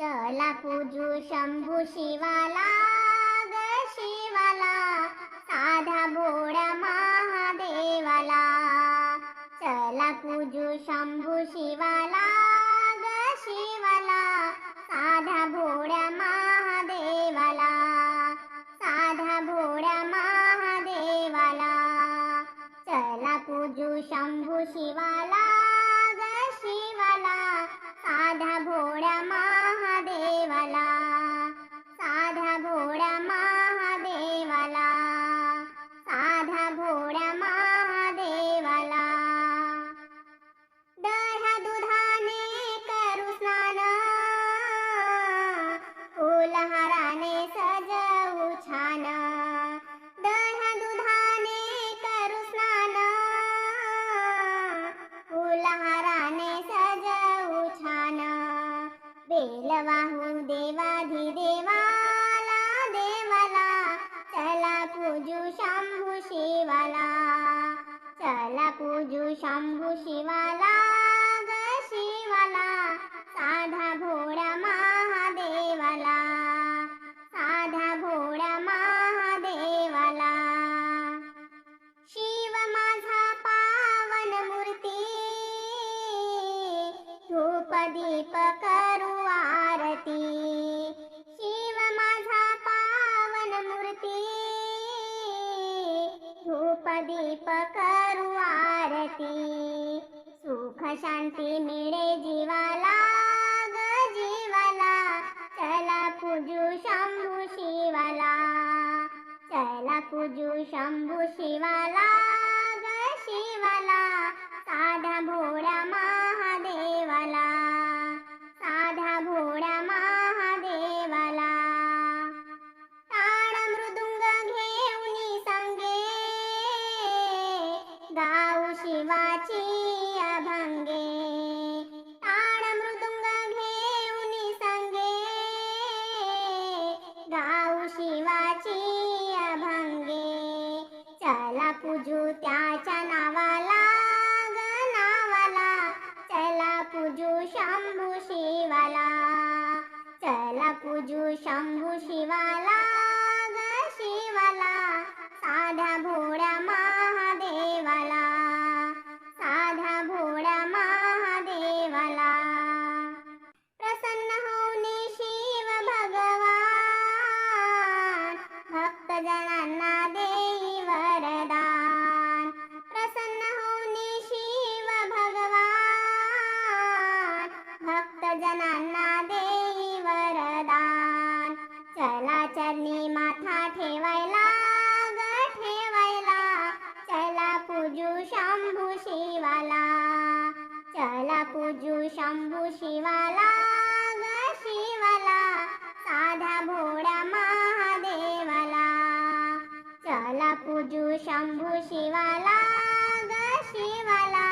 चला पूजू शंभू शिवाला ग शिवाला साधा बोडा महादेवाला. चला पूजू शंभू शिवाला ग शिवाला साधा भोळा महादेवाला. साधा भोळा महादेवाला. चला पूजू शंभू शिवाला वाहू देवाधिदेवाला देवाला. चला पूजू शंभू शिवाला. चला पूजू शंभू शिवाला ग शिवाला. साधा भोळा महादेवाला. साधा भोळा महादेवाला. शिव माझा पावन मूर्ती. धूप दीप आरती सुख शांती मिळे जीवाला ग जीवाला चला पूजू शंभू शिवाला। चला पूजू शंभू शिवाला ग शिवाला साधा भोळा मृदुंग गाऊ शिवाची चला पूजू त्याच्या नावाला ग नावाला चला पूजू शंभू शिवाला चला पूजू शंभू शिवाला ग शिवाला. साधा भोळा भक्त देई वरदान. प्रसन्न होऊनी शिव भगवान. भक्त जनांना देई वरदान. चला चरणी माथा ठेवायला ग ठेवायला. चला पूजू शंभू शिवाला. चला पूजू शंभू शिवाला ग शिवाला. साधा भो पूजू शंभू शिवाला ग शिवाला.